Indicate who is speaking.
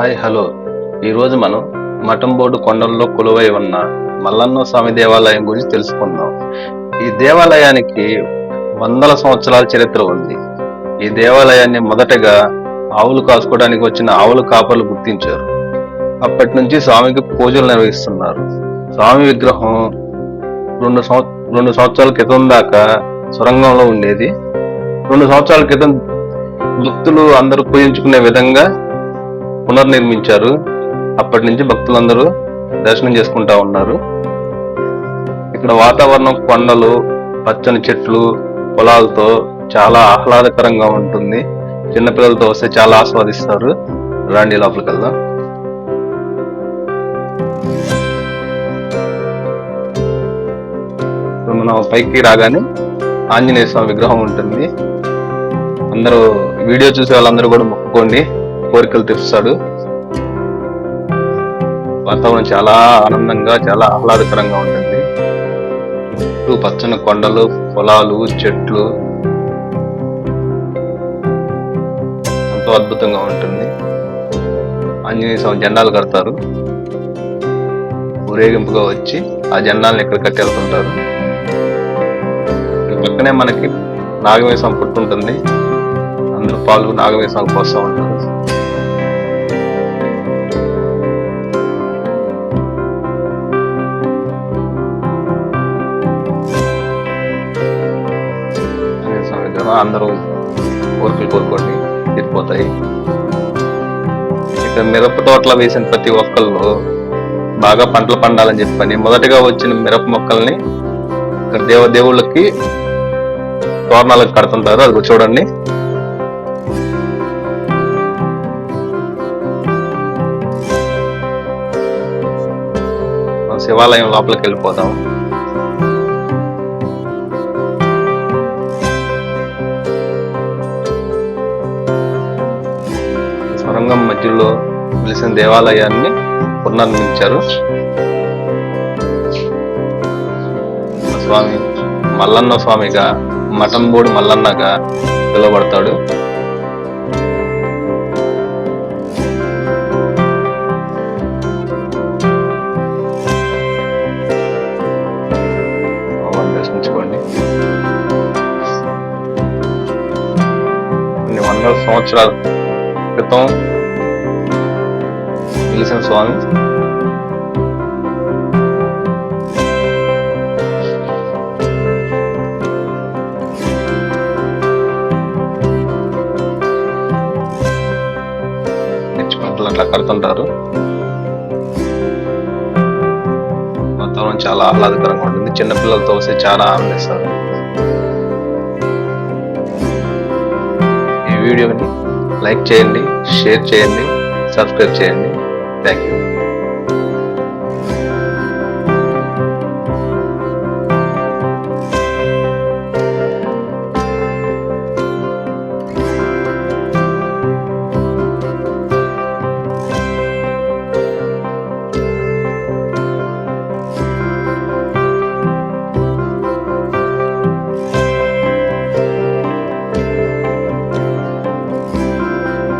Speaker 1: Hi hello. ఈరోజు మనం మఠంబోడు కొండల్లో కొలువై ఉన్న మల్లన్న స్వామి దేవాలయం గురించి తెలుసుకుందాం. ఈ దేవాలయానికి వందల సంవత్సరాల చరిత్ర ఉంది. ఈ దేవాలయాన్ని మొదటగా ఆవులు కాసుకోవడానికి వచ్చిన ఆవుల కాపర్లు గుర్తించారు. అప్పటి నుంచి స్వామికి పూజలు నిర్వహిస్తున్నారు. స్వామి విగ్రహం రెండు సంవత్సరం రెండు సంవత్సరాల క్రితం దాకా సొరంగంలో ఉండేది. రెండు సంవత్సరాల క్రితం భక్తులు అందరూ పూజించుకునే విధంగా పునర్నిర్మించారు. అప్పటి నుంచి భక్తులందరూ దర్శనం చేసుకుంటా ఉన్నారు. ఇక్కడ వాతావరణం కొండలు పచ్చని చెట్లు పొలాలతో చాలా ఆహ్లాదకరంగా ఉంటుంది. చిన్నపిల్లలతో వస్తే చాలా ఆస్వాదిస్తారు. రాండి లోపలికి మనం పైకి రాగానే ఆంజనేయ స్వామి విగ్రహం ఉంటుంది. అందరూ వీడియో చూసే వాళ్ళందరూ కూడా మొక్కుకోండి. కోరికలు తీరుస్తాడు. వాతావరణం చాలా ఆనందంగా చాలా ఆహ్లాదకరంగా ఉంటుంది. చుట్టూ పచ్చని కొండలు పొలాలు చెట్లు ఎంతో అద్భుతంగా ఉంటుంది. ఆంజనేయ స్వామి జెండాలు కడతారు. ఊరేగింపుగా వచ్చి ఆ జెండాలను ఇక్కడ కట్టి వెళ్తుంటారు పక్కనే మనకి నాగవేశం పుట్టుంటుంది. అందరూ పాలు నాగవేశం కోసం ఉంటారు అందరూ కోరికలు కోరుకోండి తీరిపోతాయి. ఇక్కడ మిరప తోటలో వేసిన ప్రతి ఒక్కళ్ళు బాగా పంటలు పండాలని చెప్పని మొదటగా వచ్చిన మిరప మొక్కల్ని ఇక్కడ దేవ దేవుళ్ళకి తోరణాలకు కడుతుంటారు. అది చూడండి. శివాలయం లోపలికి వెళ్ళిపోదాం. సొరంగం మధ్యలో వెలిసిన దేవాలయాన్ని పునర్మించారు స్వామి మల్లన్న స్వామిగా మఠంబోడి మల్లన్నగా పిలువబడతాడు. కొన్ని వందల సంవత్సరాల క్రితం చేసిన స్వామి అట్లా కడుతుంటారు వాతావరణం చాలా ఆహ్లాదకరంగా ఉంటుంది చిన్నపిల్లలతో వస్తే చాలా ఆనందిస్తారు ఈ వీడియోని లైక్ చేయండి షేర్ చేయండి సబ్స్క్రైబ్ చేయండి. Thank you.